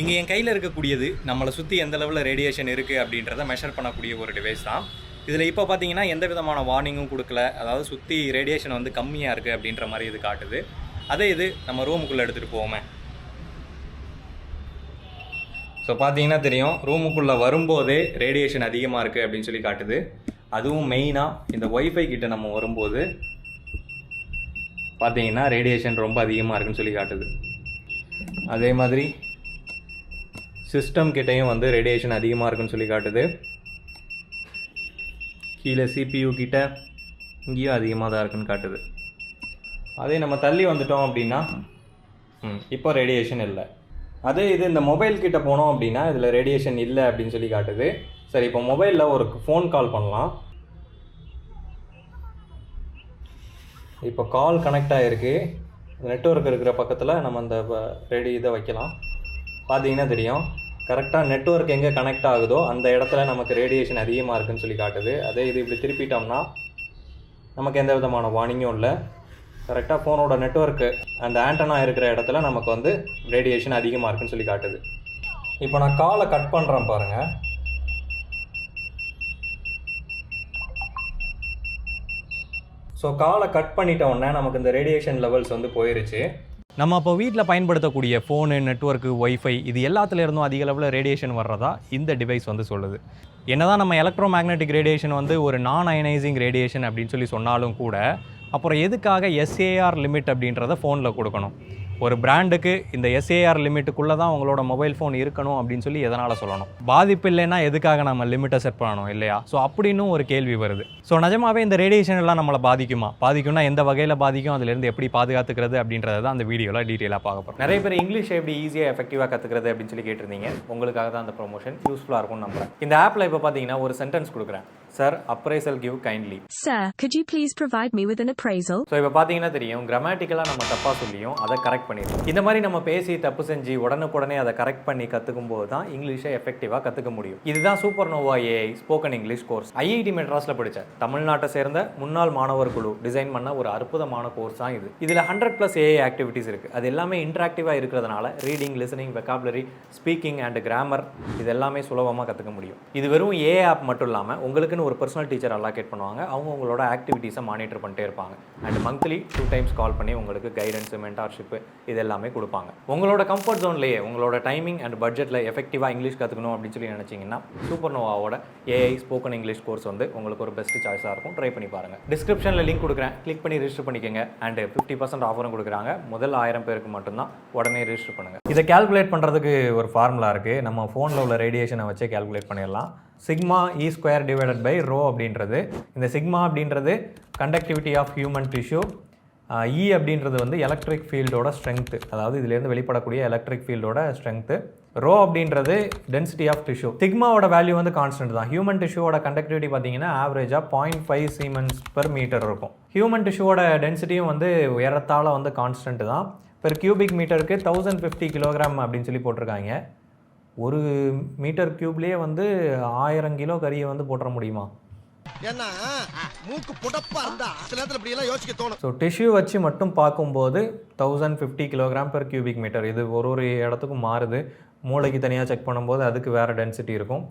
இங்கே என் கையில் இருக்கக்கூடியது நம்மளை சுற்றி எந்த லெவலில் ரேடியேஷன் இருக்குது அப்படின்றத மெஷர் பண்ணக்கூடிய ஒரு டிவைஸ் தான். இதில் இப்போ பார்த்தீங்கன்னா எந்த விதமான வார்னிங்கும் கொடுக்கல. அதாவது சுற்றி ரேடியேஷன் வந்து கம்மியாக இருக்குது அப்படின்ற மாதிரி இது காட்டுது. அதே இது நம்ம ரூமுக்குள்ளே எடுத்துகிட்டு போவோமே. ஸோ பார்த்தீங்கன்னா தெரியும் ரூமுக்குள்ளே வரும்போதே ரேடியேஷன் அதிகமாக இருக்குது அப்படின்னு சொல்லி காட்டுது. அதுவும் மெயினாக இந்த ஒய்ஃபை கிட்ட நம்ம வரும்போது பார்த்தீங்கன்னா ரேடியேஷன் ரொம்ப அதிகமாக இருக்குன்னு சொல்லி காட்டுது. அதே மாதிரி சிஸ்டம் கிட்டேயும் வந்து ரேடியேஷன் அதிகமாக இருக்குன்னு சொல்லி காட்டுது. கீழே சிபியூ கிட்ட இங்கேயும் அதிகமாக தான் இருக்குன்னு காட்டுது. அதே நம்ம தள்ளி வந்துட்டோம் அப்படின்னா ம் இப்போ ரேடியேஷன் இல்லை. அதே இது இந்த மொபைல் கிட்ட போனோம் அப்படின்னா இதில் ரேடியேஷன் இல்லை அப்படின்னு சொல்லி காட்டுது. சரி இப்போ மொபைலில் ஒரு ஃபோன் கால் பண்ணலாம். இப்போ கால் கனெக்ட் ஆகிருக்கு நெட்ஒர்க் இருக்கிற பக்கத்தில் நம்ம அந்த ரெடி இதை வைக்கலாம். பார்த்தீங்கன்னா தெரியும். கரெக்டாக நெட்வொர்க் எங்கே கனெக்ட் ஆகுதோ அந்த இடத்துல நமக்கு ரேடியேஷன் அதிகமாக இருக்குன்னு சொல்லி காட்டுது. அதே இது இப்படி திருப்பிட்டோம்னா நமக்கு எந்த விதமான வார்னிங்கும் இல்லை. கரெக்டாக ஃபோனோட நெட்வொர்க்கு அந்த ஆண்டனா இருக்கிற இடத்துல நமக்கு வந்து ரேடியேஷன் அதிகமாக இருக்குன்னு சொல்லி காட்டுது. இப்போ நான் காலை கட் பண்ணுறேன் பாருங்கள் ஸோ காலை கட் பண்ணிட்ட உடனே நமக்கு இந்த ரேடியேஷன் லெவல்ஸ் வந்து போயிருச்சு. நம்ம அப்போ வீட்டில் பயன்படுத்தக்கூடிய ஃபோனு நெட்ஒர்க்கு ஒய்ஃபை இது எல்லாத்துலேருந்தும் அதிக அளவில் ரேடியேஷன் வர்றதா இந்த டிவைஸ் வந்து சொல்லுது. என்னதான் நம்ம எலக்ட்ரோ மேக்னெட்டிக் ரேடியேஷன் வந்து ஒரு நான் அயனைசிங் ரேடியேஷன் அப்படின்னு சொல்லி சொன்னாலும் கூட அப்புறம் எதுக்காக எஸ்ஏஆர் லிமிட் அப்படின்றத ஃபோனில் கொடுக்கணும். ஒரு பிராண்டுக்கு இந்த எஸ்ஏஆர் லிமிட்டுக்குள்ளே தான் உங்களோட மொபைல் ஃபோன் இருக்கணும் அப்படின்னு சொல்லி எதனால் சொல்லணும்? பாதிப்பு இல்லைன்னா எதுக்காக நம்ம லிமிட்டை செட் பண்ணணும் இல்லையா? ஸோ அப்படின்னு ஒரு கேள்வி வருது. ஸோ நிஜமாவே இந்த ரேடியேஷன் எல்லாம் நம்மளை பாதிக்குமா? பாதிக்கும்னா எந்த வகையில் பாதிக்கும்? அதுலேருந்து எப்படி பாதுகாத்துக்கிறது அப்படின்றத தான் அந்த வீடியோவில் டீட்டெயிலாக பார்க்க போகிறோம் நிறைய பேர் இங்கிலீஷ் எப்படி ஈஸியாக எஃபெக்டிவாக கற்றுக்கிறது அப்படின்னு சொல்லி கேட்டிருந்தீங்க. உங்களுக்காக தான் அந்த ப்ரொமோஷன் யூஸ்ஃபுல்லாக இருக்கும்னு நம்புறேன். இந்த ஆப்பில் இப்போ பார்த்தீங்கன்னா ஒரு சென்டென்ஸ் கொடுக்குறேன். Sir appraisal give kindly Sir, could you please provide me with an appraisal? So இப்போ பார்த்தீங்கன்னா தெரியும் கிராமட்டிக்கலாக நம்ம தப்பாக சொல்லியும் அதை கரெக்ட் பண்ணிடுவோம். இந்த மாதிரி நம்ம பேசி தப்பு செஞ்சு உடனுக்குடனே அதை கரெக்ட் பண்ணி கற்றுக்கும் போது தான் இங்கிலீஷை எஃபெக்டிவாக கற்றுக்க முடியும். இதுதான் super nova AI spoken English course IIT மெட்ராஸில் படித்தேன் தமிழ்நாட்டை சேர்ந்த முன்னாள் மாணவர் குழு டிசைன் பண்ண ஒரு அற்புதமான கோர்ஸ் தான் இது. இதில் ஹண்ட்ரட் ப்ளஸ் ஏஐ ஆக்டிவிட்டீஸ் இருக்குது அது எல்லாமே இன்ட்ராக்டிவாக இருக்கிறதுனால reading listening vocabulary speaking and grammar இது எல்லாமே சுலபமாக கற்றுக்க முடியும். இது வெறும் ஏ ஆப் மட்டும் இல்லாமல் உங்களுக்குன்னு ஒரு பர்சனல் டீச்சர் அலாகேட் பண்ணுவாங்க. அவங்க உங்களோட ஆக்டிவிட்டீஸை மானிட்டர் பண்ணிட்டே இருப்பாங்க. And monthly two times call பண்ணி உங்களுக்கு கைடன்ஸு மென்டார்ஷிப்பு இது எல்லாமே கொடுப்பாங்க. உங்களோட கம்ஃபர்ட் ஜோன்லேயே உங்களோட டைமிங் அண்ட் பட்ஜெட்டில் எஃபெக்டிவாக இங்கிலீஷ் கற்றுக்கணும் அப்படின்னு சொல்லி நினச்சிங்கன்னா சூப்பர் நோவாவோட ஏஐ ஸ்போக்கன் இங்கிலீஷ் கோர்ஸ் வந்து உங்களுக்கு ஒரு பெஸ்ட் சாய்ஸாக இருக்கும். ட்ரை பண்ணி பாருங்கள் டிஸ்கிரிப்ஷனில் லிங்க் கொடுக்குறேன். கிளிக் பண்ணி ரிஜிஸ்டர் பண்ணிக்கோங்க. அண்ட் ஃபிஃப்டி பர்சன்ட் ஆஃபரும் கொடுக்குறாங்க. முதல் ஆயிரம் பேருக்கு மட்டும்தான் உடனே ரிஜிஸ்டர் பண்ணுங்கள் இதை கால்குலேட் பண்ணுறதுக்கு ஒரு ஃபார்முலா இருக்குது நம்ம ஃபோனில் உள்ள ரேடியேஷனை வச்சே கால்குலேட் பண்ணிடலாம். Sigma E square divided by rho அப்படின்றது. இந்த சிக்மா அப்படின்றது conductivity of human tissue E அப்படின்றது வந்து எலக்ட்ரிக் ஃபீல்டோட ஸ்ட்ரென்த்து அதாவது இதுலேருந்து வெளிப்படக்கூடிய எலக்ட்ரிக் ஃபீல்டோட ஸ்ட்ரென்த்து ரோ அப்படின்றது டென்சிட்டி ஆஃப் டிஷ்யூ சிக்மாவோட வேல்யூ வந்து கான்ஸ்டன்ட் தான். ஹியூமன் டிஷ்யூவோட கண்டக்டிவிட்டி பார்த்தீங்கன்னா ஆவரேஜாக point five siemens per metre இருக்கும். ஹியூமன் டிஷ்யூவோட டென்சிட்டியும் வந்து உயரத்தால் வந்து கான்ஸ்டன்ட் தான். பெர் கியூபிக் மீட்டருக்கு தௌசண்ட் ஃபிஃப்டி கிலோகிராம் அப்படின்னு சொல்லி போட்டிருக்காங்க. ஒரு மீட்டர் கியூப்லேயே வந்து ஆயிரம் கிலோ கறியை வந்து போட்டுற முடியுமா? ஏன்னா மூக்கு புடப்பா இருந்தா சில நேரத்துல இப்படி எல்லாம் யோசிக்க தோணும். ஸோ டிஷ்யூ வச்சு மட்டும் பார்க்கும்போது thousand fifty kilogram per cubic metre இது ஒரு ஒரு இடத்துக்கும் மாறுது. மூளைக்கு தனியாக செக் பண்ணும்போது அதுக்கு வேறு டென்சிட்டி இருக்கும்.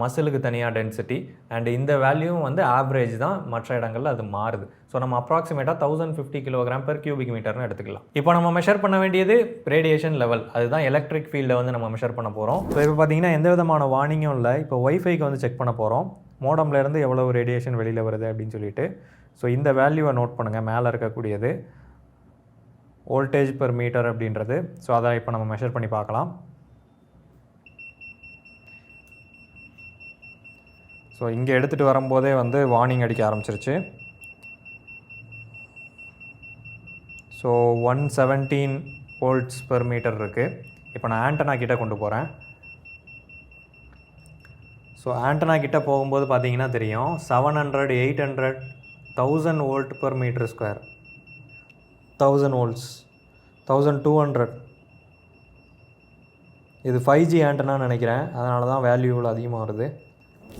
மசிலுக்கு தனியாக டென்சிட்டி அண்ட் இந்த வேல்யூவும் வந்து ஆவரேஜ் தான் மற்ற இடங்களில் அது மாறுது. ஸோ நம்ம அப்ராக்சிமேட்டாக thousand fifty kilogram per cubic மீட்டர்னு எடுத்துக்கலாம். இப்போ நம்ம மெஷர் பண்ண வேண்டியது ரேடியேஷன் லெவல் அதுதான் எலக்ட்ரிக் ஃபீல்டை வந்து நம்ம மெஷர் பண்ண போகிறோம் ஸோ இப்போ பார்த்தீங்கன்னா எந்த விதமான வார்னிங்கும் இல்லை. இப்போ ஒய்ஃபைக்கு வந்து செக் பண்ண போகிறோம் மோடம்லேருந்து எவ்வளவு ரேடியேஷன் வெளியில் வருது அப்படின்னு சொல்லிட்டு. ஸோ இந்த வேல்யூவை நோட் பண்ணுங்கள் மேலே இருக்கக்கூடியது. வோல்டேஜ் பெர் மீட்டர் அப்படின்றது. ஸோ அதை இப்போ நம்ம மெஷர் பண்ணி பார்க்கலாம். ஸோ இங்கே எடுத்துகிட்டு வரும்போதே வந்து வார்னிங் அடிக்க ஆரம்பிச்சிருச்சு. So one seventeen volts per metre இருக்குது இப்போ நான் ஆண்டனா கிட்டே கொண்டு போகிறேன் ஸோ ஆண்டனா கிட்டே போகும்போது பார்த்தீங்கன்னா தெரியும். Seven hundred eight hundred thousand volt per metre square thousand volts thousand two hundred இது ஃபைவ் ஜி ஆண்டனான்னு நினைக்கிறேன். அதனால தான் வேல்யூ அதிகமாக வருது.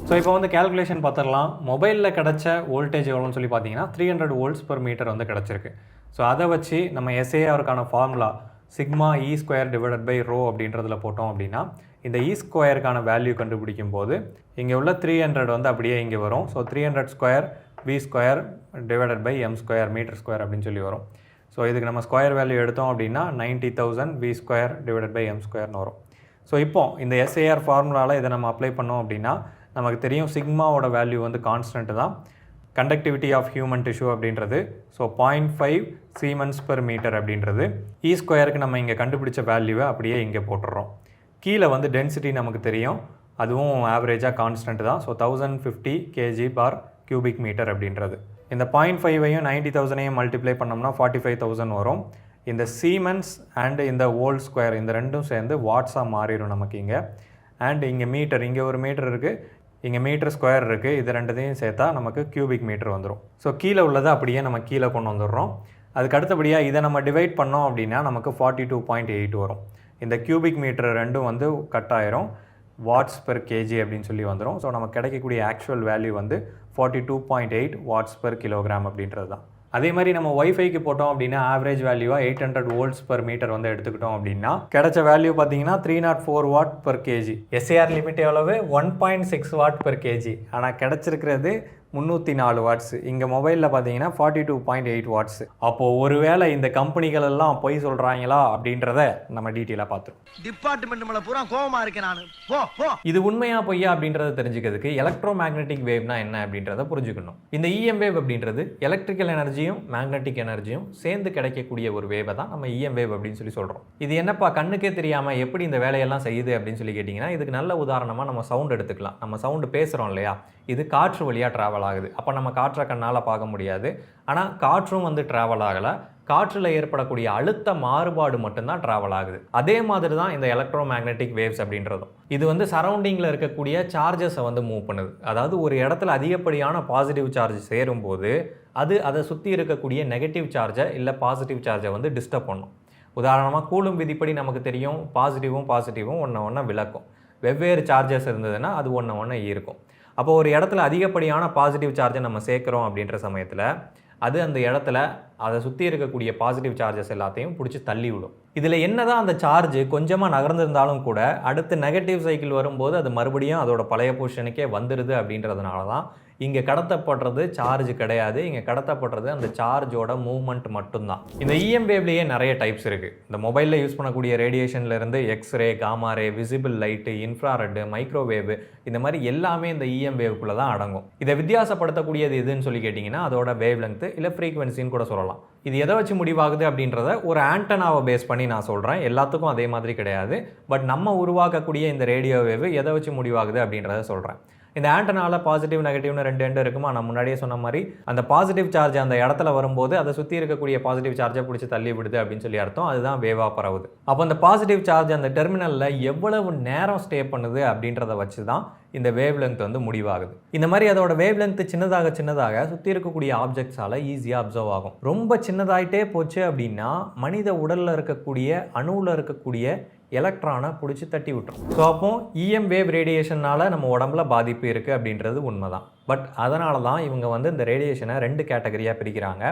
ஸோ இப்போ வந்து கேல்குலேஷன் பார்த்துடலாம். மொபைலில் கிடச்ச வோல்டேஜ் எவ்வளோன்னு சொல்லி பார்த்தீங்கன்னா three hundred volts per metre வந்து கிடச்சிருக்கு. ஸோ அதை வச்சு நம்ம எஸ்ஏஆருக்கான formula sigma E square divided by rho அப்படின்றதில் போட்டோம் அப்படின்னா இந்த e இ ஸ்கொயருக்கான வேல்யூ கண்டுபிடிக்கும் போது இங்கே உள்ள த்ரீ ஹண்ட்ரட் வந்து அப்படியே இங்கே வரும். So three hundred square V square divided by M square metre square அப்படின்னு சொல்லி வரும். ஸோ இதுக்கு நம்ம ஸ்கொயர் வேல்யூ எடுத்தோம் அப்படின்னா ninety thousand V square divided by M ஸ்கொயர்னு வரும். ஸோ இப்போ இந்த எஸ்ஏஆர் ஃபார்முலாவில் இதை நம்ம அப்ளை பண்ணோம் அப்படின்னா நமக்கு தெரியும் சிக்மாவோட வேல்யூ வந்து கான்ஸ்டன்ட் தான். கண்டக்டிவிட்டி ஆஃப் ஹியூமன் டிஷ்யூ அப்படின்றது. So point five siemens per metre அப்படின்றது. E இ ஸ்கொயருக்கு நம்ம இங்கே கண்டுபிடிச்ச வேல்யூவை அப்படியே இங்கே போட்டுடுறோம் கீழே வந்து டென்சிட்டி நமக்கு தெரியும். அதுவும் ஆவரேஜாக கான்ஸ்டன்ட் தான். So thousand fifty KG per cubic metre அப்படின்றது. இந்த பாயிண்ட் ஃபைவையும் நைன்ட்டி தௌசண்டையும் மல்டிப்ளை பண்ணோம்னா ஃபார்ட்டி ஃபைவ் தௌசண்ட் வரும். இந்த சீமென்ஸ் அண்ட் இந்த ஓல்ட் ஸ்கொயர் இந்த ரெண்டும் சேர்ந்து வாட்ஸாக மாறிடும் நமக்கு இங்கே. அண்ட் இங்கே மீட்டர் இங்கே ஒரு மீட்டர் இருக்குது இங்கே மீட்டர் ஸ்கொயர் இருக்குது இது ரெண்டுத்தையும் சேர்த்தா நமக்கு கியூபிக் மீட்டர் வந்துடும் ஸோ கீழே உள்ளதை அப்படியே நம்ம கீழே கொண்டு வந்துடுறோம். அதுக்கு அடுத்தபடியாக இதை நம்ம டிவைட் பண்ணோம் அப்படின்னா நமக்கு ஃபார்ட்டி டூ பாயிண்ட் எயிட் வரும். இந்த கியூபிக் மீட்டர் ரெண்டும் வந்து கட் ஆயிரும். வாட்ஸ் பெர் கேஜி அப்படின்னு சொல்லி வந்துடும் ஸோ நமக்கு கிடைக்கக்கூடிய ஆக்சுவல் வேல்யூ வந்து forty two point eight watts per kilogram அப்படின்றது தான் அதே மாதிரி நம்ம ஒய்ஃபைக்கு போட்டோம் அப்படின்னா ஆவரேஜ் வேல்யூவாக eight hundred volts per metre வந்து எடுத்துக்கிட்டோம் அப்படின்னா கிடைச்ச வேல்யூ பார்த்தீங்கன்னா three naught four watt per KG SAR limit எவ்வளவு? One point six watt per KG ஆனால் கிடைச்சிருக்கிறது முந்நூற்றி நாலு வாட்ஸ் இங்கே மொபைலில் பார்த்தீங்கன்னா forty two point eight watts அப்போது ஒருவேளை இந்த கம்பெனிகள் எல்லாம் பொய் சொல்கிறாங்களா அப்படின்றத நம்ம டீட்டெயிலாக பார்த்துருவோம். டிபார்ட்மெண்ட் மேல பூரா கோவமா இருக்கேன் நானு. போ போ. இது உண்மையா பொய்யா அப்படின்றத தெரிஞ்சுக்கிறதுக்கு எலக்ட்ரோ மேக்னெட்டிக் வேவ்னா என்ன அப்படின்றத புரிஞ்சுக்கணும். இந்த இஎம் வேவ் அப்படின்றது எலக்ட்ரிக்கல் எனர்ஜியும் மேக்னெட்டிக் எனர்ஜியும் சேர்ந்து கிடைக்கக்கூடிய ஒரு வேவை தான் நம்ம இஎம் வேவ் அப்படின்னு சொல்லி சொல்கிறோம் இது என்னப்பா கண்ணுக்கே தெரியாமல் எப்படி இந்த வேலையெல்லாம் செய்யுது அப்படின்னு சொல்லி கேட்டிங்கன்னா இதுக்கு நல்ல உதாரணமாக நம்ம சவுண்ட் எடுத்துக்கலாம். நம்ம சவுண்டு பேசுகிறோம் இல்லையா? இது காற்று வழியாக ட்ராவல் ஆகுது. அப்போ நம்ம காற்றை கண்ணால் பார்க்க முடியாது. ஆனால் காற்றும் வந்து ட்ராவல் ஆகலை. காற்றில் ஏற்படக்கூடிய அழுத்த மாறுபாடு மட்டும்தான் ட்ராவல் ஆகுது. அதே மாதிரி தான் இந்த எலக்ட்ரோ மேக்னெட்டிக் வேவ்ஸ் அப்படின்றதும். இது வந்து சரௌண்டிங்கில் இருக்கக்கூடிய சார்ஜஸை வந்து மூவ் பண்ணுது. அதாவது ஒரு இடத்துல அதிகப்படியான பாசிட்டிவ் சார்ஜ் சேரும்போது அது அதை சுற்றி இருக்கக்கூடிய நெகட்டிவ் சார்ஜை இல்லை பாசிட்டிவ் சார்ஜை வந்து டிஸ்டர்ப் பண்ணும். உதாரணமாக கூலும் விதிப்படி நமக்கு தெரியும் பாசிட்டிவும் பாசிட்டிவும் ஒன்று ஒன்று விளக்கும். வெவ்வேறு சார்ஜஸ் இருந்ததுன்னா அது ஒன்று ஒன்று இருக்கும் அப்போ ஒரு இடத்துல அதிகப்படியான பாசிட்டிவ் சார்ஜை நம்ம சேர்க்குறோம் அப்படின்ற சமயத்தில் அது அந்த இடத்துல அதை சுற்றி இருக்கக்கூடிய பாசிட்டிவ் சார்ஜஸ் எல்லாத்தையும் பிடிச்சி தள்ளி விடும் இதில் என்னதான் அந்த சார்ஜ் கொஞ்சமாக நகர்ந்திருந்தாலும் கூட அடுத்து நெகட்டிவ் சைக்கிள் வரும்போது அது மறுபடியும் அதோட பழைய பொசிஷனுக்கே வந்துடுது அப்படின்றதுனால தான் இங்கே கடத்தப்படுறது சார்ஜ் கிடையாது. இங்கே கடத்தப்படுறது அந்த சார்ஜோட மூவ்மெண்ட் மட்டும்தான். இந்த இஎம் வேவ்லேயே நிறைய டைப்ஸ் இருக்குது இந்த மொபைலில் யூஸ் பண்ணக்கூடிய ரேடியேஷன்லேருந்து x ray gamma ray visible light infrared microwave இந்த மாதிரி எல்லாமே இந்த இஎம் வேவ்க்குள்ளே தான் அடங்கும். இதை வித்தியாசப்படுத்தக்கூடியது எதுன்னு சொல்லி கேட்டிங்கன்னா அதோட வேவ் லென்த்து இல்லை ஃப்ரீக்வன்சின்னு கூட சொல்லலாம். இது எதை வச்சு முடிவாகுது அப்படின்றத ஒரு ஆண்டனாவை பேஸ் பண்ணி நான் சொல்கிறேன் எல்லாத்துக்கும் அதே மாதிரி கிடையாது. பட் நம்ம உருவாக்கக்கூடிய இந்த ரேடியோ வேவ் எதை வச்சு முடிவாகுது அப்படின்றத சொல்கிறேன் இந்த ஆண்டனால பாசிட்டிவ் நெகட்டிவ்னு ரெண்டு எண்டு இருக்குமா? நான் முன்னாடியே சொன்ன மாதிரி அந்த பாசிட்டிவ் சார்ஜ் அந்த இடத்துல வரும்போது அதை சுற்றி இருக்கக்கூடிய பாசிட்டிவ் சார்ஜை பிடிச்சி தள்ளி விடுது அப்படின்னு சொல்லி அர்த்தம். அதுதான் வேவா பரவுது. அப்போ அந்த பாசிட்டிவ் சார்ஜ் அந்த டெர்மினலில் எவ்வளவு நேரம் ஸ்டே பண்ணுது அப்படின்றத வச்சு தான் இந்த வேவ் லென்த் வந்து முடிவாகுது. இந்த மாதிரி அதோட வேவ் லென்த் சின்னதாக சின்னதாக சுற்றி இருக்கக்கூடிய ஆப்ஜெக்ட்ஸால் ஈஸியாக அப்சர்வ் ஆகும். ரொம்ப சின்னதாயிட்டே போச்சு அப்படின்னா மனித உடலில் இருக்கக்கூடிய அணுவில் இருக்கக்கூடிய எலக்ட்ரானை பிடிச்சி தட்டி விட்டுரும். ஸோ அப்போ இஎம் வேவ் ரேடியேஷனால் நம்ம உடம்புல பாதிப்பு இருக்குது அப்படின்றது உண்மைதான். பட் அதனால தான் இவங்க வந்து இந்த ரேடியேஷனை ரெண்டு கேட்டகரியாக பிரிக்கிறாங்க.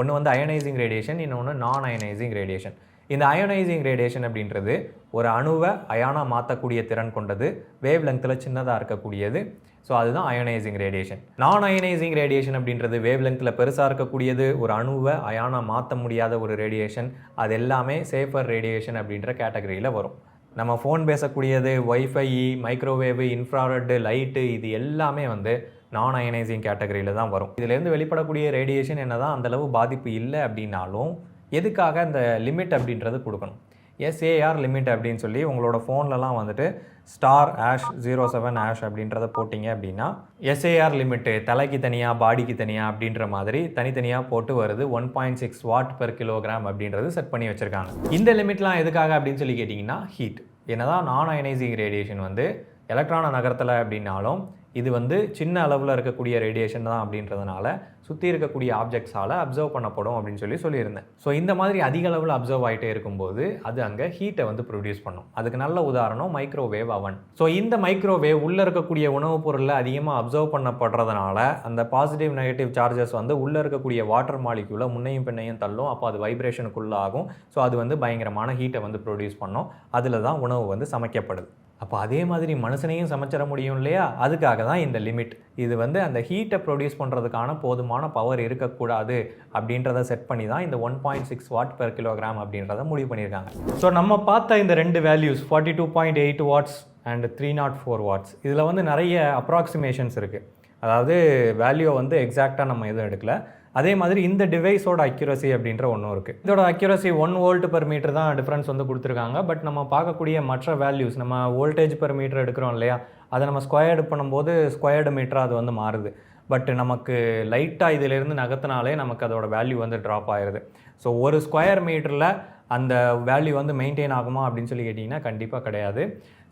ஒன்று வந்து அயனைசிங் ரேடியேஷன் இன்னொன்று நான் அயனைசிங் ரேடியேஷன் இந்த அயோனைசிங் ரேடியேஷன் அப்படின்றது ஒரு அணுவை அயானாக மாற்றக்கூடிய திறன் கொண்டது வேவ் லெங்த்தில் சின்னதாக இருக்கக்கூடியது. ஸோ அதுதான் அயனைசிங் ரேடியேஷன். நான் அயனைசிங் ரேடியேஷன் அப்படின்றது வேவ் லெங்த்தில் பெருசாக இருக்கக்கூடியது ஒரு அணுவை அயானா மாற்ற முடியாத ஒரு ரேடியேஷன் அது எல்லாமே சேஃபர் ரேடியேஷன் அப்படின்ற கேட்டகரியில் வரும். நம்ம ஃபோன் பேசக்கூடியது ஒய்ஃபை மைக்ரோவேவு இன்ஃப்ராரெட்டு லைட்டு இது எல்லாமே வந்து நான் அயனைசிங் கேட்டகரியில் தான் வரும். இதுலேருந்து வெளிப்படக்கூடிய ரேடியேஷன் என்ன தான் அந்தளவு பாதிப்பு இல்லை அப்படின்னாலும் எதுக்காக இந்த லிமிட் அப்படின்றது கொடுக்கணும். எஸ்ஏஆர் லிமிட் அப்படின்னு சொல்லி உங்களோட ஃபோன்லலாம் வந்துட்டு star hash zero seven hash அப்படின்றத போட்டிங்க அப்படின்னா எஸ்ஏஆர் லிமிட்டு தலைக்கு தனியாக பாடிக்கு தனியாக அப்படின்ற மாதிரி தனித்தனியாக போட்டு வருது. One point six watt per kilogram அப்படின்றது செட் பண்ணி வச்சுருக்காங்க. இந்த லிமிட்லாம் எதுக்காக அப்படின்னு சொல்லி கேட்டிங்கன்னா ஹீட் என்னதான் நான் அயனைசிங் ரேடியேஷன் வந்து எலக்ட்ரானை நகர்த்தலை அப்படின்னாலும் இது வந்து சின்ன அளவில் இருக்கக்கூடிய ரேடியேஷன் தான் அப்படின்றதுனால சுற்றி இருக்கக்கூடிய ஆப்ஜெக்ட்ஸால் அப்சர்வ் பண்ணப்படும் அப்படின்னு சொல்லி சொல்லியிருந்தேன். ஸோ இந்த மாதிரி அதிக அளவில் அப்சர்வ் ஆகிட்டே இருக்கும்போது அது அங்கே ஹீட்டை வந்து ப்ரொடியூஸ் பண்ணும். அதுக்கு நல்ல உதாரணம் மைக்ரோவேவ் அவன் ஸோ இந்த மைக்ரோவேவ் உள்ளே இருக்கக்கூடிய உணவுப் பொருளில் அதிகமாக அப்சர்வ் பண்ணப்படுறதுனால அந்த பாசிட்டிவ் நெகட்டிவ் சார்ஜஸ் வந்து உள்ளே இருக்கக்கூடிய வாட்டர் மாலிக்யூலை முன்னையும் பின்னையும் தள்ளும். அப்போ அது வைப்ரேஷனுக்குள்ளாகும் ஸோ அது வந்து பயங்கரமான ஹீட்டை வந்து ப்ரொடியூஸ் பண்ணும். அதில் தான் உணவு வந்து சமைக்கப்படுது. அப்போ அதே மாதிரி மனுஷனையும் சமைச்சிட முடியும் இல்லையா? அதுக்காக தான் இந்த லிமிட். இது வந்து அந்த ஹீட்டை ப்ரொடியூஸ் பண்ணுறதுக்கான போதுமான பவர் இருக்கக்கூடாது அப்படின்றத செட் பண்ணி தான் இந்த one point six watt per kilogram அப்படின்றத முடிவு பண்ணியிருக்காங்க. ஸோ நம்ம பார்த்த இந்த ரெண்டு values forty two point eight watts and three nought four watts இதில் வந்து நிறைய அப்ராக்சிமேஷன்ஸ் இருக்குது அதாவது வேல்யூ வந்து எக்ஸாக்டாக நம்ம எதுவும் எடுக்கலை. அதே மாதிரி இந்த டிவைஸோட அக்யூரசி அப்படின்ற ஒன்றும் இருக்குது இதோட accuracy one volt per metre தான் டிஃப்ரென்ஸ் வந்து கொடுத்துருக்காங்க. பட் நம்ம பார்க்கக்கூடிய மற்ற வேல்யூஸ் நம்ம வோல்டேஜ் பர் மீட்டர் எடுக்கிறோம் இல்லையா? அதை நம்ம ஸ்கொயர்டு பண்ணும்போது ஸ்கொயர்டு மீட்டராக அது வந்து மாறுது. பட் நமக்கு லைட்டாக இதிலிருந்து நகர்த்தினாலே நமக்கு அதோட வேல்யூ வந்து ட்ராப் ஆயிடுது ஸோ ஒரு ஸ்கொயர் மீட்டரில் அந்த வேல்யூ வந்து மெயின்டைன் ஆகுமா அப்படின்னு சொல்லி கேட்டிங்கன்னா கண்டிப்பாக கிடையாது.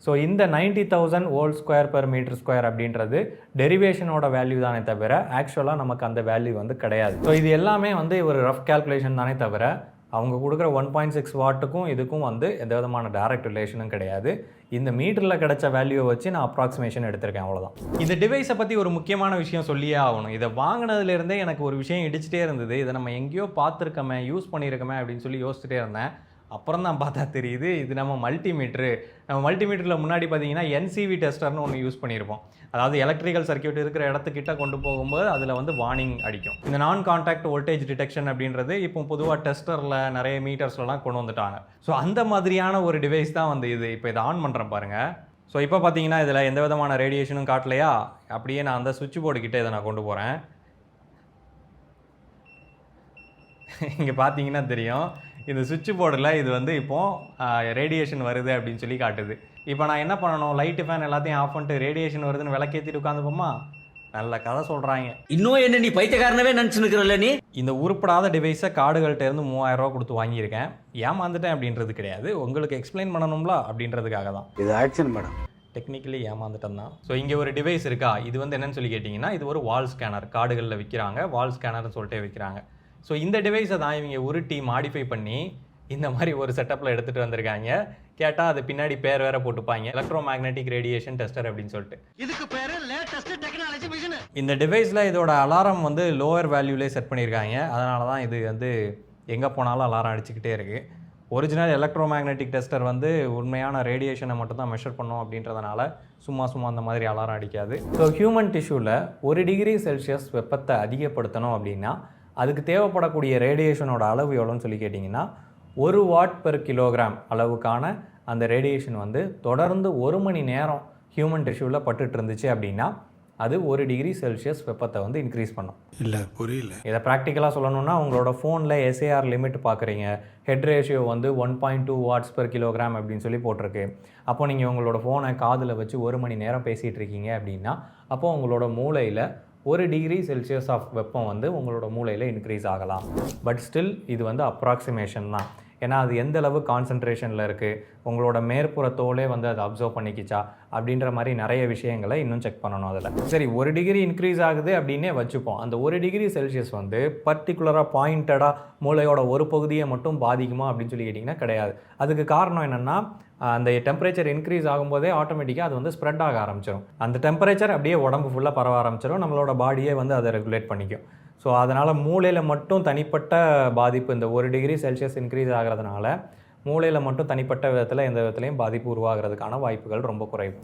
ஸோ இந்த ninety thousand volt square per metre square அப்படின்றது டெரிவேஷனோட வேல்யூ தானே தவிர ஆக்சுவலாக நமக்கு அந்த வேல்யூ வந்து கிடையாது. ஸோ இது எல்லாமே வந்து ஒரு ரஃப் கால்குலேஷன் தானே தவிர அவங்க கொடுக்குற ஒன் பாயிண்ட் சிக்ஸ் வாட்டுக்கும் இதுக்கும் வந்து எந்த விதமான டைரக்ட் ரிலேஷனும் கிடையாது. இந்த மீட்டரில் கிடைச்ச வேல்யூவை வச்சு நான் அப்ராக்சிமேஷன் எடுத்திருக்கேன் அவ்வளோதான் இந்த டிவைஸை பற்றி ஒரு முக்கியமான விஷயம் சொல்லியே ஆகணும். இதை வாங்கினதுலேருந்தே எனக்கு ஒரு விஷயம் இடிச்சிட்டே இருந்தது. இதை நம்ம எங்கேயோ பார்த்துருக்கோமே யூஸ் பண்ணியிருக்கோமே அப்படின்னு சொல்லி யோசிச்சுட்டே இருந்தேன். அப்புறம் தான் பார்த்தா தெரியுது இது நம்ம மல்டிமீட்ரு. நம்ம மல்டிமீட்டரில் முன்னாடி பார்த்தீங்கன்னா என்சிவி டெஸ்டர்னு ஒன்று யூஸ் பண்ணியிருப்போம். அதாவது எலக்ட்ரிக்கல் சர்க்யூட் இருக்கிற இடத்துக்கிட்ட கொண்டு போகும்போது அதில் வந்து வார்னிங் அடிக்கும். இந்த நான் கான்டாக்ட் வோல்டேஜ் டிடெக்ஷன் அப்படின்றது இப்போ பொதுவாக டெஸ்டரில் நிறைய மீட்டர்ஸ்லாம் கொண்டு வந்துட்டாங்க. ஸோ அந்த மாதிரியான ஒரு டிவைஸ் தான் வந்து இது. இப்போ இதை ஆன் பண்ணுறேன் பாருங்கள் ஸோ இப்போ பார்த்தீங்கன்னா இதில் எந்த விதமான ரேடியேஷனும் காட்டலையா? அப்படியே நான் அந்த சுவிட்ச் போர்டு கிட்டே இதை நான் கொண்டு போகிறேன் இங்கே பார்த்தீங்கன்னா தெரியும். இந்த சுவிட்ச் போர்டில் இது வந்து இப்போது ரேடியேஷன் வருது அப்படின்னு சொல்லி காட்டுது. இப்போ நான் என்ன பண்ணணும்? லைட்டு ஃபேன் எல்லாத்தையும் ஆஃப் பண்ணிட்டு ரேடியேஷன் வருதுன்னு விளக்கேற்றிட்டு உட்காந்துப்போமா? நல்ல கதை சொல்கிறாங்க இன்னும் என்ன நீ பைத்தியக்காரனவே நினைச்சுக்கிறல்ல நீ? இந்த உருப்படாத டிவைஸை காடுகள்கிட்ட இருந்து மூவாயிரம் ரூபா கொடுத்து வாங்கியிருக்கேன். ஏமாந்துட்டேன் அப்படின்றது கிடையாது. உங்களுக்கு எக்ஸ்பிளைன் பண்ணணும்ல அப்படின்றதுக்காக தான். இது ஆக்ஷன் மேடம் டெக்னிக்கலி ஏமாந்துட்டேன் தான். ஸோ இங்கே ஒரு டிவைஸ் இருக்கா? இது வந்து என்னன்னு சொல்லி கேட்டிங்கன்னா இது ஒரு வால் ஸ்கேனர் காடுகளில் விற்கிறாங்க வால் ஸ்கேனர்னு சொல்லிட்டே விற்கிறாங்க ஸோ இந்த டிவைஸை தான் இவங்க உருட்டி மாடிஃபை பண்ணி இந்த மாதிரி ஒரு செட்டப்பில் எடுத்துகிட்டு வந்திருக்காங்க. கேட்டால் அது பின்னாடி பேர் வேற போட்டுப்பாங்க. எலக்ட்ரோ மேக்னெட்டிக் ரேடியேஷன் டெஸ்டர் அப்படின்னு சொல்லிட்டு. இதுக்கு பேரு லேட்டஸ்ட் டெக்னாலஜி மிஷின் இந்த டிவைஸில் இதோட அலாரம் வந்து லோவர் வேல்யூலே செட் பண்ணியிருக்காங்க. அதனால தான் இது வந்து எங்கே போனாலும் அலாரம் அடிச்சுக்கிட்டே இருக்குது ஒரிஜினல் எலக்ட்ரோ மேக்னெட்டிக் டெஸ்டர் வந்து உண்மையான ரேடியேஷனை மட்டும் தான் மெஷர் பண்ணும் அப்படின்றதுனால சும்மா சும்மா அந்த மாதிரி அலாரம் அடிக்காது. ஸோ ஹியூமன் டிஷ்யூவில் ஒரு டிகிரி செல்சியஸ் வெப்பத்தை அதிகப்படுத்தணும் அப்படின்னா அதுக்கு தேவைப்படக்கூடிய ரேடியேஷனோட அளவு எவ்வளோன்னு சொல்லி கேட்டிங்கன்னா ஒரு வாட் பெர் கிலோகிராம் அளவுக்கான அந்த ரேடியேஷன் வந்து தொடர்ந்து ஒரு மணி நேரம் ஹியூமன் டிஷ்யூவில் பட்டுட்டு இருந்துச்சு அப்படின்னா அது ஒரு டிகிரி செல்சியஸ் வெப்பத்தை வந்து இன்க்ரீஸ் பண்ணும். இல்லை புரியல. இதை ப்ராக்டிக்கலாக சொல்லணும்னா உங்களோட ஃபோனில் எஸ்ஏஆர் லிமிட் பார்க்குறீங்க ஹெட் ரேஷியோ வந்து one point two watts per kilogram அப்படின்னு சொல்லி போட்டிருக்கு. அப்போ நீங்கள் உங்களோட ஃபோனை காதில் வச்சு ஒரு மணி நேரம் பேசிகிட்டு இருக்கீங்க அப்படின்னா அப்போ உங்களோட மூளையில் ஒரு டிகிரி செல்சியஸ் ஆஃப் வெப்பம் வந்து உங்களோட மூளையில் இன்க்ரீஸ் ஆகலாம். பட் ஸ்டில் இது வந்து அப்ராக்சிமேஷன் தான். ஏன்னா அது எந்த அளவு கான்சன்ட்ரேஷனில் இருக்குது உங்களோட மேற்புற தோலே வந்து அதை அப்சர்வ் பண்ணிக்கிச்சா அப்படின்ற மாதிரி நிறைய விஷயங்களை இன்னும் செக் பண்ணணும் அதில். சரி ஒரு டிகிரி இன்க்ரீஸ் ஆகுது அப்படின்னே வச்சுப்போம். அந்த ஒரு டிகிரி செல்சியஸ் வந்து பர்டிகுலராக பாயிண்டடாக மூளையோட ஒரு பகுதியை மட்டும் பாதிக்குமா அப்படின்னு சொல்லி கேட்டிங்கன்னா கிடையாது. அதுக்கு காரணம் என்னென்னா அந்த டெம்பரேச்சர் இன்க்ரீஸ் ஆகும்போதே ஆட்டோமேட்டிக்காக அது வந்து ஸ்ப்ரெட் ஆக ஆரம்பிச்சிடும் அந்த டெம்பரேச்சர் அப்படியே உடம்பு ஃபுல்லாக பரவ ஆரம்பிச்சிடும் நம்மளோட பாடியே வந்து அதை ரெகுலேட் பண்ணிக்கும். ஸோ அதனால் மூளையில் மட்டும் தனிப்பட்ட பாதிப்பு இந்த ஒரு டிகிரி செல்சியஸ் இன்க்ரீஸ் ஆகிறதுனால மூளையில் மட்டும் தனிப்பட்ட விதத்தில் எந்த விதத்துலையும் பாதிப்பு உருவாகிறதுக்கான வாய்ப்புகள் ரொம்ப குறைவு.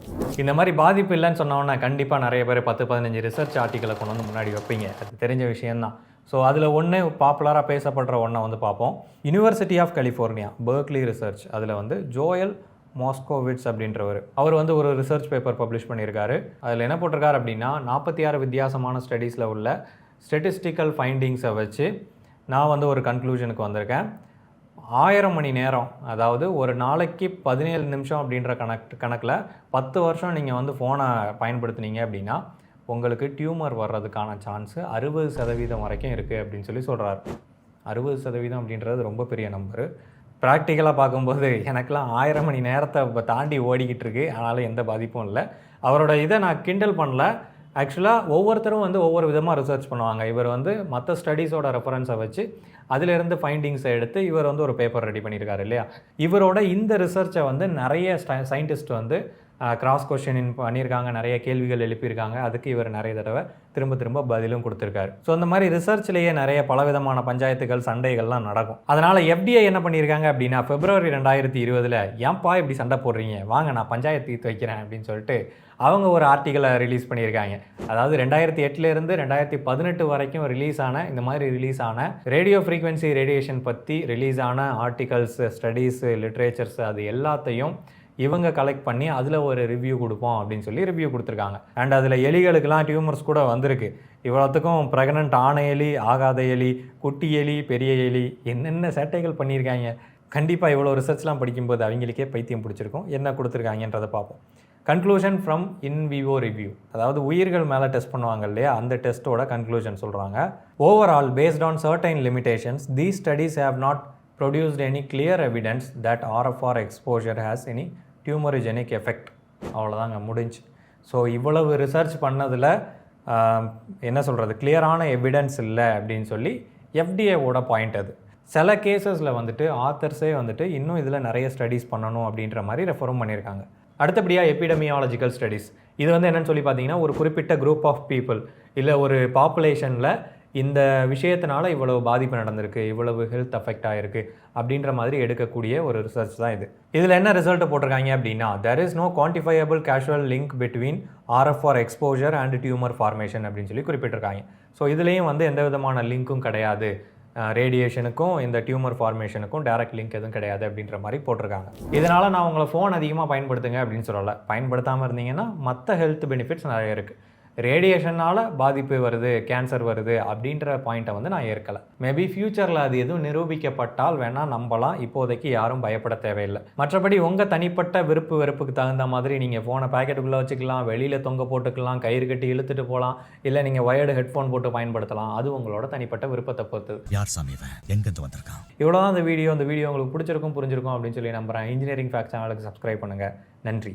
இந்த மாதிரி பாதிப்பு இல்லைன்னு சொன்னோன்னா கண்டிப்பாக நிறைய பேர் பத்து பதினஞ்சு ரிசர்ச் ஆர்டிக்கலை கொண்டு வந்து முன்னாடி வைப்பீங்க. அது தெரிஞ்ச விஷயம்தான். ஸோ அதில் ஒன்று பாப்புலராக பேசப்படுற ஒன்றை வந்து பார்ப்போம். University of California Berkeley research அதில் வந்து ஜோயல் மாஸ்கோவிட்ஸ் அப்படின்றவர். அவர் வந்து ஒரு ரிசர்ச் பேப்பர் பப்ளிஷ் பண்ணியிருக்காரு. அதில் என்ன போட்டிருக்காரு அப்படின்னா நாற்பத்தி ஆறு வித்தியாசமான ஸ்டடீஸில் உள்ள ஸ்டெட்டிஸ்டிக்கல் ஃபைண்டிங்ஸை வச்சு நான் வந்து ஒரு கன்க்ளூஷனுக்கு வந்திருக்கேன். ஆயிரம் மணி நேரம் அதாவது ஒரு நாளைக்கு பதினேழு நிமிஷம் அப்படின்ற கணக்கு கணக்கில் பத்து வருஷம் நீங்கள் வந்து ஃபோனை பயன்படுத்துனீங்க அப்படின்னா உங்களுக்கு டியூமர் வர்றதுக்கான சான்ஸு அறுபது சதவீதம் வரைக்கும் இருக்குது அப்படின்னு சொல்லி சொல்கிறார் அறுபது சதவீதம் அப்படின்றது ரொம்ப பெரிய நம்பரு ப்ராக்டிக்கலாக பார்க்கும்போது எனக்கெலாம் ஆயிரம் மணி நேரத்தை இப்போ தாண்டி ஓடிக்கிட்டு இருக்கு. அதனால் எந்த பாதிப்பும் இல்லை. அவரோட இதை நான் கிண்டல் பண்ணல. ஆக்சுவலாக ஒவ்வொருத்தரும் வந்து ஒவ்வொரு விதமாக ரிசர்ச் பண்ணுவாங்க. இவர் வந்து மற்ற ஸ்டடீஸோட ரெஃபரன்ஸை வச்சு அதிலிருந்து ஃபைண்டிங்ஸை எடுத்து இவர் வந்து ஒரு பேப்பர் ரெடி பண்ணியிருக்காரு இல்லையா? இவரோட இந்த ரிசர்ச்சை வந்து நிறைய சயின்டிஸ்ட் வந்து கிராஸ் கொஷின் பண்ணியிருக்காங்க நிறைய கேள்விகள் எழுப்பியிருக்காங்க. அதுக்கு இவர் நிறைய தடவை திரும்ப திரும்ப பதிலும் கொடுத்துருக்காரு. ஸோ அந்த மாதிரி ரிசர்ச்லேயே நிறைய பலவிதமான பஞ்சாயத்துகள் சண்டைகள்லாம் நடக்கும். அதனால் எஃப்டிஐ என்ன பண்ணியிருக்காங்க அப்படின்னா பிப்ரவரி ரெண்டாயிரத்தி இருபதில் ஏன்பா இப்படி சண்டை போடுறீங்க? வாங்க நான் பஞ்சாயத்து தீர்த்து வைக்கிறேன் அப்படின்னு சொல்லிட்டு அவங்க ஒரு ஆர்டிக்கலை ரிலீஸ் பண்ணியிருக்காங்க. அதாவது ரெண்டாயிரத்தி எட்டுலேருந்து ரெண்டாயிரத்தி பதினெட்டு வரைக்கும் ரிலீஸ் ஆன இந்த மாதிரி ரிலீஸ் ஆன ரேடியோ ஃப்ரீக்வன்சி ரேடியேஷன் பற்றி ரிலீஸ் ஆன ஆர்டிகல்ஸ் ஸ்டடீஸு லிட்ரேச்சர்ஸ் அது எல்லாத்தையும் இவங்க கலெக்ட் பண்ணி அதில் ஒரு ரிவ்யூ கொடுப்போம் அப்படின்னு சொல்லி ரிவ்யூ கொடுத்துருக்காங்க. அண்ட் அதில் எலிகளுக்கெல்லாம் டியூமர்ஸ் கூட வந்திருக்கு. இவ்வளோத்துக்கும் ப்ரெக்னென்ட் ஆன எலி ஆகாத எலி குட்டி எலி பெரிய எலி என்னென்ன சேட்டைகள் பண்ணியிருக்காங்க? கண்டிப்பாக இவ்வளோ ரிசர்ச்லாம் படிக்கும்போது அவங்களுக்கே பைத்தியம் பிடிச்சிருக்கும். என்ன கொடுத்துருக்காங்கன்றதை பார்ப்போம். Conclusion from in vivo review அதாவது உயிர்கள் மேலே டெஸ்ட் பண்ணுவாங்க இல்லையா? அந்த டெஸ்ட்டோட கன்க்ளூஷன் சொல்கிறாங்க overall based on certain limitations these studies have not produced any clear evidence that RFR exposure has any tumorigenic effect. அவ்வளோதாங்க முடிஞ்சு. ஸோ இவ்வளவு ரிசர்ச் பண்ணதில் என்ன சொல்கிறது கிளியரான எவிடன்ஸ் இல்லை அப்படின்னு சொல்லி எஃப்டிஏவோட பாயிண்ட் அது. சில கேசஸில் வந்துட்டு ஆத்தர்ஸே வந்துட்டு இன்னும் இதில் நிறைய ஸ்டடீஸ் பண்ணணும் அப்படின்ற மாதிரி ரெஃபரும் பண்ணியிருக்காங்க. அடுத்தபடியாக எபிடமியாலஜிக்கல் ஸ்டடீஸ் இது வந்து என்னென்னு சொல்லி பார்த்தீங்கன்னா ஒரு குறிப்பிட்ட குரூப் ஆஃப் பீப்புள் இல்லை ஒரு பாப்புலேஷனில் இந்த விஷயத்தினால இவ்வளவு பாதிப்பு நடந்திருக்கு இவ்வளவு ஹெல்த் அஃபெக்ட் ஆயிருக்கு அப்படின்ற மாதிரி எடுக்கக்கூடிய ஒரு ரிசர்ச் தான் இது. இதில் என்ன ரிசல்ட் போட்டிருக்காங்க அப்படின்னா there is no quantifiable causal link between RFR exposure and tumour formation அப்படின்னு சொல்லி குறிப்பிட்டிருக்காங்க. ஸோ இதுலேயும் வந்து எந்த விதமான லிங்க்கும் கிடையாது. ரேடியேஷனுக்கும் இந்த டியூமர் ஃபார்மேஷனுக்கும் டைரக்ட் லிங்க் எதுவும் கிடையாது அப்படின்ற மாதிரி போட்டிருக்காங்க. இதனால் நான் உங்களை ஃபோன் அதிகமாக பயன்படுத்துங்க அப்படின்னு சொல்லலை. பயன்படுத்தாமல் இருந்தீங்கன்னா மற்ற ஹெல்த் பெனிஃபிட்ஸ் நிறைய இருக்குது ரேடியேஷனால் பாதிப்பு வருது கேன்சர் வருது அப்படின்ற பாயிண்ட்டை வந்து நான் ஏற்கலை. மேபி ஃப்யூச்சரில் அது எதுவும் நிரூபிக்கப்பட்டால் வேணால் நம்பலாம். இப்போதைக்கு யாரும் பயப்பட தேவையில்லை. மற்றபடி உங்கள் தனிப்பட்ட விருப்பு வெறுப்புக்கு தகுந்த மாதிரி நீங்கள் ஃபோனை பேக்கெட்டுக்குள்ளே வச்சுக்கலாம் வெளியில் தொங்க போட்டுக்கலாம் கயிறு கட்டி இழுத்துட்டு போகலாம் இல்லை நீங்கள் வயர்டு ஹெட்ஃபோன் போட்டு பயன்படுத்தலாம். அது உங்களோட தனிப்பட்ட விருப்பத்தை பொறுத்தது. யார் சாமி எங்கிருந்து வந்திருக்கான்? இவ்வளோதான் இந்த வீடியோ இந்த வீடியோ உங்களுக்கு பிடிச்சிருக்கும் புரிஞ்சிருக்கும் அப்படின்னு சொல்லி நம்புறேன். இன்ஜினியரிங் ஃபேக்ட் சேனலுக்கு சப்ஸ்கிரைப் பண்ணுங்கள் நன்றி.